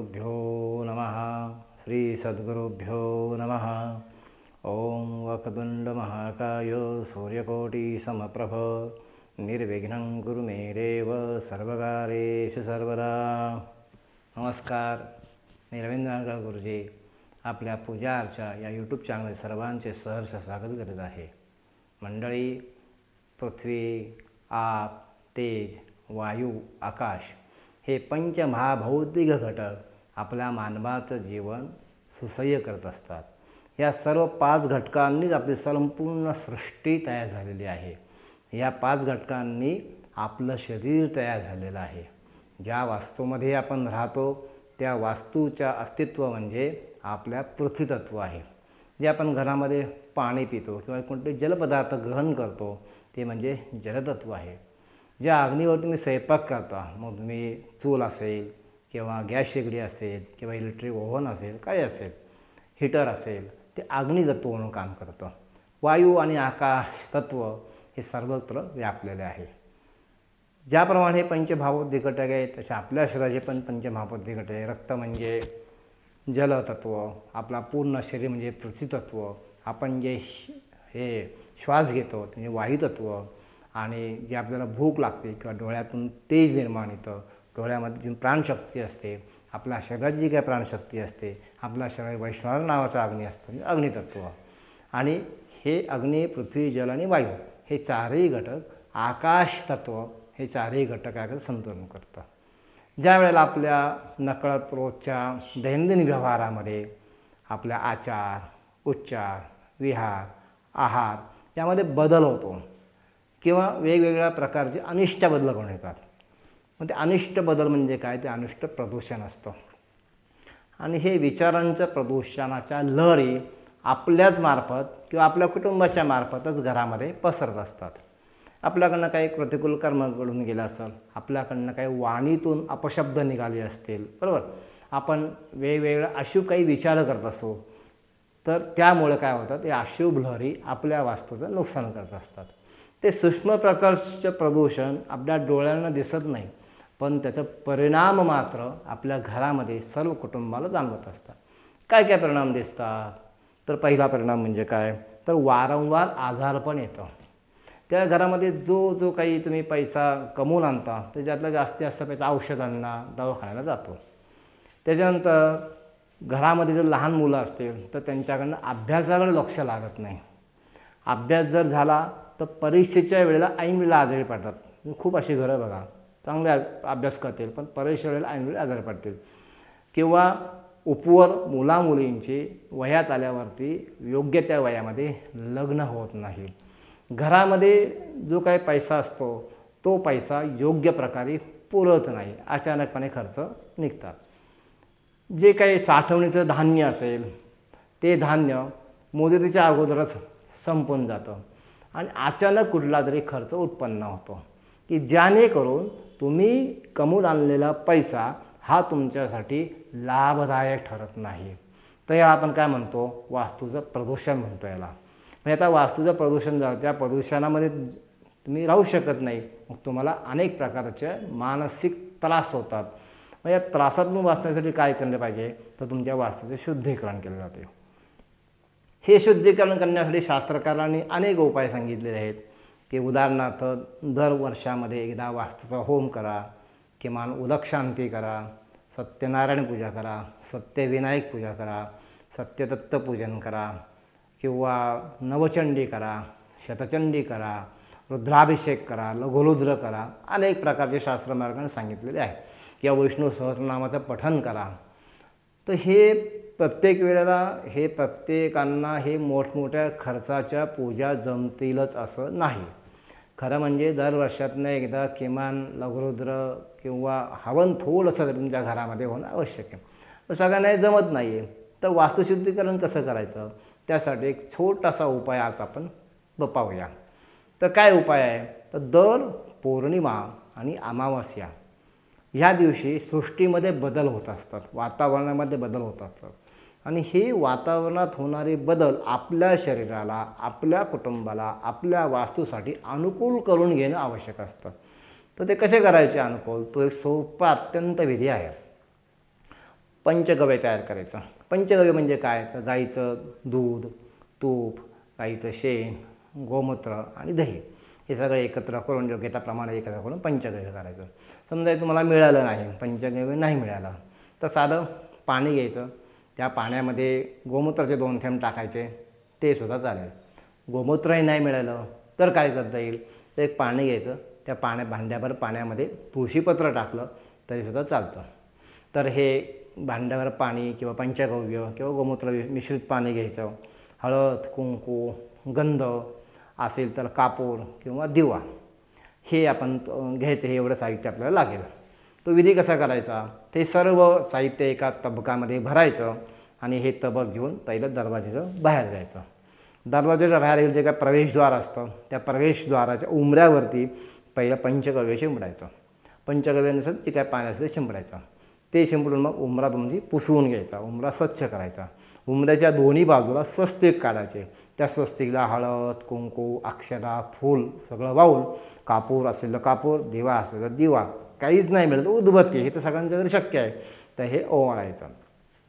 श्री नमः श्री सद्गुरुभ्यो नमः। ओम वक्रतुंड महाकाय सूर्यकोटी समप्रभ निर्विघ्नं कुरु मे देव सर्वकारेषु सर्वदा। नमस्कार मी रवींद्र गुरुजी आपल्या पूजा अर्चा या यूट्यूब चॅनल सर्वांचे सहर्ष स्वागत करीत आहे. मंडळी पृथ्वी आप तेज वायू आकाश हे पंचमहाभौतिक घटक आपल्या मानवाचं जीवन सुसह्य करत असतात. या सर्व पाच घटकांनीच आपली संपूर्ण सृष्टी तयार झालेली आहे. या पाच घटकांनी आपलं शरीर तयार झालेलं आहे. ज्या वास्तूमध्ये आपण राहतो त्या वास्तूच्या अस्तित्व म्हणजे आपल्या पृथ्वीतत्व आहे. जे आपण घरामध्ये पाणी पितो किंवा कोणते जलपदार्थ ग्रहण करतो ते म्हणजे जलतत्व आहे. ज्या अग्नीवर तुम्ही स्वयंपाक करता मग तुम्ही चूल असेल किंवा गॅस शेगडी असेल किंवा इलेक्ट्रिक ओव्हन असेल काय असेल हिटर असेल ते अग्नितत्व म्हणून काम करतं. वायू आणि आकाश तत्व हे सर्वत्र व्यापलेले आहे. ज्याप्रमाणे पंचभावोद्दी घटक आहेत तसे आपल्या शरीराचे पण पंचमहाबोद्धिक घटक आहे. रक्त म्हणजे जलतत्व आपला पूर्ण शरीर म्हणजे पृथ्वीतत्व आपण जे हे श्वास घेतो म्हणजे वायुतत्व आणि जे आपल्याला भूक लागते किंवा डोळ्यातून तेज निर्माण येतं डोळ्यामध्ये जी प्राणशक्ती असते आपल्या शरीराची जी काही प्राणशक्ती असते आपल्या शरीर वैष्णव नावाचा अग्नी असतो म्हणजे अग्नितत्व. आणि हे अग्नी पृथ्वी जल आणि वायू हे चारही घटक आकाश तत्व हे चारही घटकाकडे संतुलन करतं. ज्या वेळेला आपल्या नकळत रोजच्या दैनंदिन व्यवहारामध्ये आपल्या आचार उच्चार विहार आहार यामध्ये बदल होतो किंवा वेगवेगळ्या प्रकारचे अनिष्ट बदल करून येतात. मग ते अनिष्ट बदल म्हणजे काय? ते अनिष्ट प्रदूषण असतं. आणि हे विचारांच्या प्रदूषणाच्या लहरी आपल्याच मार्फत किंवा आपल्या कुटुंबाच्या मार्फतच घरामध्ये पसरत असतात. आपल्याकडनं काही प्रतिकूल कर्म घडून गेलं असेल आपल्याकडनं काही वाणीतून अपशब्द निघाले असतील बरोबर? आपण वेगवेगळ्या अशुभ काही विचार करत असो तर त्यामुळे काय होतं ते अशुभ लहरी आपल्या वास्तूचं नुकसान करत असतात. ते सूक्ष्म प्रकारचं प्रदूषण आपल्या डोळ्यांना दिसत नाही. पण त्याचा परिणाम मात्र आपल्या घरामध्ये सर्व कुटुंबाला जाणवत असतात. काय काय परिणाम दिसतात? तर पहिला परिणाम म्हणजे काय? तर वारंवार आजारपण येतं. त्या घरामध्ये जो जो काही तुम्ही पैसा कमवून आणता त्याच्यातला जास्तीत जास्त पैसा औषधांना दवाखान्याला जातो. त्याच्यानंतर घरामध्ये जर लहान मुलं असतील तर त्यांच्याकडनं अभ्यासाकडे लक्ष लागत नाही. अभ्यास जर झाला तर परीक्षेच्या वेळेला ऐन वेळेला आजारी पडतात. खूप अशी घरं बघा. चांगले अभ्यास करतील पण परीक्षेच्या वेळेला ऐनवेळी आजार पडतील. किंवा उपवर मुलामुलींचे वयात आल्यावरती योग्य त्या वयामध्ये लग्न होत नाही. घरामध्ये जो काही पैसा असतो तो पैसा योग्य प्रकारे पुरत नाही. अचानकपणे खर्च निघतात. जे काही साठवणीचं धान्य असेल ते धान्य मुदतीच्या अगोदरच संपून जातं. आणि अचानक कुठला तरी खर्च उत्पन्न होतो की ज्यानेकरून तुम्ही कमवून आणलेला पैसा हा तुमच्यासाठी लाभदायक ठरत नाही. तर याला आपण काय म्हणतो? वास्तूचं प्रदूषण म्हणतो याला. म्हणजे आता वास्तूचं प्रदूषण झालं त्या प्रदूषणामध्ये तुम्ही राहू शकत नाही मग तुम्हाला अनेक प्रकारचे मानसिक त्रास होतात. मग या त्रासातून वाचण्यासाठी काय केलं पाहिजे? तर तुमच्या वास्तूचे शुद्धीकरण केलं जाते. हे शुद्धीकरण करण्यासाठी शास्त्रकारांनी अनेक उपाय सांगितलेले आहेत. की उदाहरणार्थ दर वर्षामध्ये एकदा वास्तूचा होम करा किमान उदक शांती करा सत्यनारायण पूजा करा सत्यविनायक पूजा करा सत्यदत्त पूजन करा किंवा नवचंडी करा शतचंडी करा रुद्राभिषेक करा लघुरुद्र करा अनेक प्रकारचे शास्त्रमार्गाने सांगितलेले आहे. किंवा विष्णू सहस्रनामाचं पठन करा. तर हे प्रत्येक वेळेला हे प्रत्येकांना हे मोठमोठ्या खर्चाच्या पूजा जमतीलच असं नाही. खरं म्हणजे दर वर्षातनं एकदा किमान लघुरुद्र किंवा हवन थोडंसं तुमच्या घरामध्ये होणं आवश्यक आहे. पण सगळ्यांना जमत नाही आहे तर वास्तुशुद्धीकरण कसं करायचं? त्यासाठी एक छोटासा उपाय आज आपण पाहूया तर काय उपाय आहे? तर दर पौर्णिमा आणि अमावास्या ह्या दिवशी सृष्टीमध्ये बदल होत असतात. वातावरणामध्ये बदल होत असतात. आणि हे वातावरणात होणारे बदल आपल्या शरीराला आपल्या कुटुंबाला आपल्या वास्तूसाठी अनुकूल करून घेणं आवश्यक असतं. तर ते कसे करायचे अनुकूल? तो एक सोपा अत्यंत विधी आहे. पंचगव्य तयार करायचं. पंचगव्य म्हणजे काय? तर गाईचं दूध तूप गाईचं शेण गोमूत्र आणि दही. हे सगळं एकत्र करून योग्यताप्रमाणे एकत्र करून पंचगव्य करायचं. समजा तुम्हाला मिळालं नाही पंचगव्य नाही मिळालं. तर साधं पाणी घ्यायचं. त्या पाण्यामध्ये गोमूत्राचे दोन थेंब टाकायचे ते सुद्धा चालेल. गोमूत्रही नाही मिळालं तर काय करता येईल? तर एक पाणी घ्यायचं त्या पाण्या भांड्याभर पाण्यामध्ये तुळशीपत्र टाकलं तरीसुद्धा चालतं. तर हे भांड्यावर पाणी किंवा पंचगव्य किंवा गोमूत्र मिश्रित पाणी घ्यायचं. हळद कुंकू गंध असेल तर कापूर किंवा दिवा. हे आपण घ्यायचं हे एवढं साहित्य आपल्याला लागेल. तो विधी कसा करायचा? ते सर्व साहित्य एका तबकामध्ये भरायचं आणि हे तबक घेऊन पहिलं दरवाजेचं बाहेर जायचं. दरवाजेच्या बाहेर जे काय प्रवेशद्वार असतं त्या प्रवेशद्वाराच्या उमऱ्यावरती पहिलं पंचगव्य शिंपडायचं. पंचगव्य नसेल जे काय पाणी असेल ते शिंपडायचं. ते शिंपडून मग उमरा तुमची पुसवून घ्यायचा उमरा स्वच्छ करायचा. उमऱ्याच्या दोन्ही बाजूला स्वस्तिक काढायचे. त्या स्वस्तिकला हळद कुंकू अक्षरा फूल सगळं वाहून कापूर असेल तर कापूर दिवा असेल तर दिवा काहीच नाही मिळत. उदबत्ती हे तर सगळ्यांच्या घरी शक्य आहे. तर हे ओवाळायचं.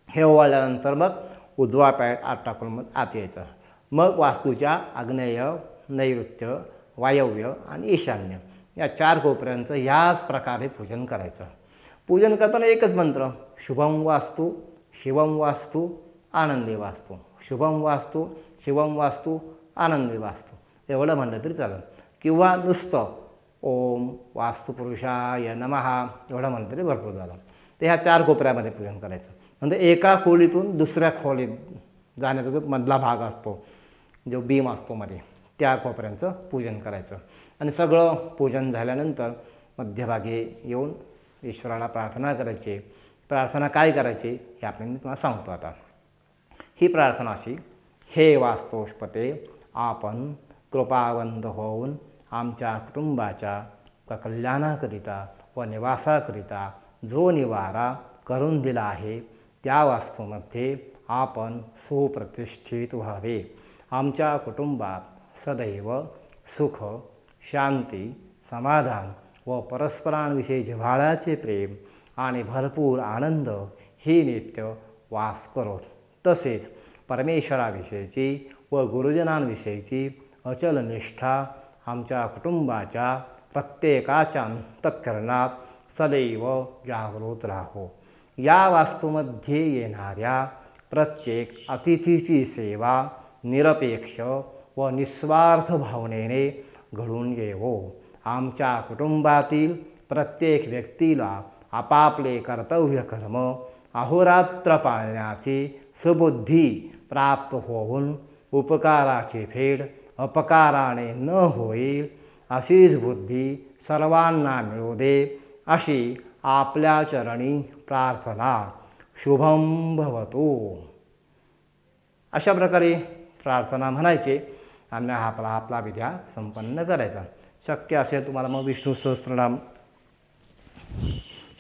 हे ओवाळल्यानंतर मग उजवा पॅट आत टाकून मग आत यायचं. मग वास्तूच्या आग्नेय नैऋत्य वायव्य आणि ईशान्य या चार कोपऱ्यांचं याच प्रकारे पूजन करायचं. पूजन करताना एकच मंत्र शुभम वास्तू शिवम वास्तू आनंदी वास्तू. शुभम वास्तू शिवम वास्तू आनंदी वास्तू. एवढं म्हणलं तरी चालेल. किंवा नुसतं ओम वास्तुपुरुषाय नमहा एवढं म्हणलं तरी भरपूर झालं. ते ह्या चार कोपऱ्यामध्ये पूजन करायचं. म्हणजे एका खोलीतून दुसऱ्या खोलीत जाण्याचा जो मधला भाग असतो जो बीम असतो मध्ये त्या कोपऱ्यांचं पूजन करायचं. आणि सगळं पूजन झाल्यानंतर मध्यभागी येऊन ईश्वराला प्रार्थना करायची. प्रार्थना काय करायची हे आपण मी तुम्हाला सांगतो आता. ही प्रार्थना अशी हे वास्तोष्पते आपण कृपावंत होऊन आमच्या कुटुंबाच्या कल्याणाकरिता व निवासाकरिता जो निवारा करून दिला आहे त्या वास्तूमध्ये आपण सुप्रतिष्ठित व्हावे. आमच्या कुटुंबात सदैव सुख शांती समाधान व परस्परांविषयी जिव्हाळ्याचे प्रेम आणि भरपूर आनंद ही नित्य वास करोत. तसेच परमेश्वराविषयीची व गुरुजनांविषयीची अचल निष्ठा आमच्या कुटुंबाच्या प्रत्येकाच्या अंतःकरणात सदैव जागृत राहो. या वास्तूमध्ये येणाऱ्या प्रत्येक अतिथीची सेवा निरपेक्ष व निस्वार्थ भावनेने घडून येवो. आमच्या कुटुंबातील प्रत्येक व्यक्तीला आपापले कर्तव्य कर्म अहोरात्र पाळण्याची सुबुद्धी प्राप्त होऊन उपकाराची फेड अपकाराने न होईल अशीच बुद्धी सर्वांना मिळू दे अशी आपल्या चरणी प्रार्थना. शुभम भवतो. अशा प्रकारे प्रार्थना म्हणायचे. आणि हा आपला आपला विद्या संपन्न करायचा. शक्य असेल तुम्हाला मग विष्णू सहस्त्रनाम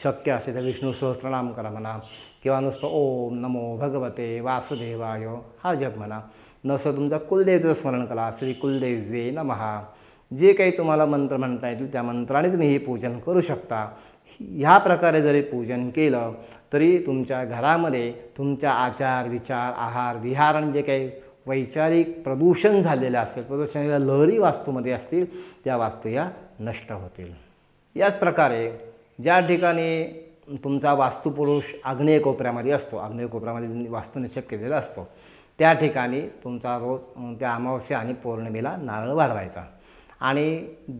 शक्य असेल तर विष्णू सहस्त्रनाम करा म्हणा. किंवा नुसतं ओम नमो भगवते वासुदेवाय हा जप म्हणा. नसं तुमचा कुलदेवचं स्मरण करा. श्री कुलदेवे नमहा. जे काही तुम्हाला मंत्र म्हणता येतील त्या मंत्राने तुम्ही हे पूजन करू शकता. ह्या प्रकारे जरी पूजन केलं तरी तुमच्या घरामध्ये तुमच्या आचार विचार आहार विहार आणि जे काही वैचारिक प्रदूषण झालेलं असेल प्रदूषणाच्या लहरी वास्तूमध्ये असतील त्या वास्तू या नष्ट होतील. याच प्रकारे ज्या ठिकाणी तुमचा वास्तुपुरुष आग्नेय कोपऱ्यामध्ये असतो आग्नेय कोपऱ्यामध्ये वास्तू निक्षेप केलेला असतो त्या ठिकाणी तुमचा रोज त्या अमावस्या आणि पौर्णिमेला नारळ वाढवायचा आणि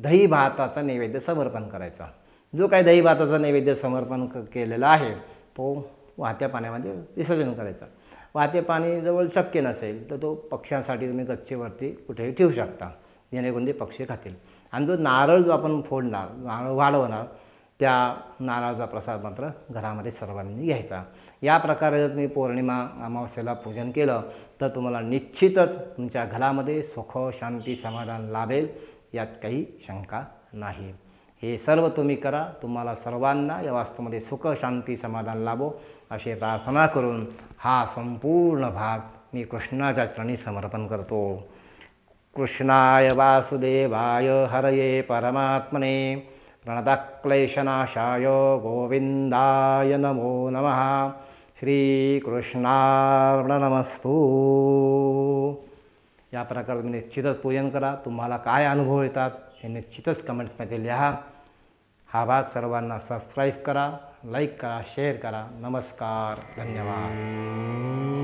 दही भाताचा नैवेद्य समर्पण करायचा. जो काही दही भाताचा नैवेद्य समर्पण क केलेला आहे तो वाहत्या पाण्यामध्ये विसर्जन करायचा. वाहते पाणी जवळ शक्य नसेल तर तो पक्ष्यांसाठी तुम्ही गच्चीवरती कुठेही ठेवू शकता. जेणेकरून ते पक्षी खातील. आणि जो नारळ जो आपण फोडणार नारळ वाढवणार त्या नारळाचा प्रसाद मात्र घरामध्ये सर्वांनी घ्यायचा. या प्रकारे जर तुम्ही पौर्णिमा अमावस्येला पूजन केलं तर तुम्हाला निश्चितच तुमच्या घरामध्ये सुख शांती समाधान लाभेल यात काही शंका नाही. हे सर्व तुम्ही करा तुम्हाला सर्वांना या वास्तूमध्ये सुख शांती समाधान लाभो अशी प्रार्थना करून हा संपूर्ण भाग मी कृष्णाच्या चरणी समर्पण करतो. कृष्णाय वासुदेवाय हरये परमात्मने. प्रणतक्लेशनाशाय गोविन्दाय नमो नमः। श्रीकृष्णार्पणमस्तू। या प्रकारे निश्चितच पूजन करा. तुम्हाला काय अनुभव येतात हे निश्चितच कमेंट्समध्ये लिहा. हा भाग सर्वांना सबस्क्राईब करा लाईक करा शेअर करा. नमस्कार. धन्यवाद.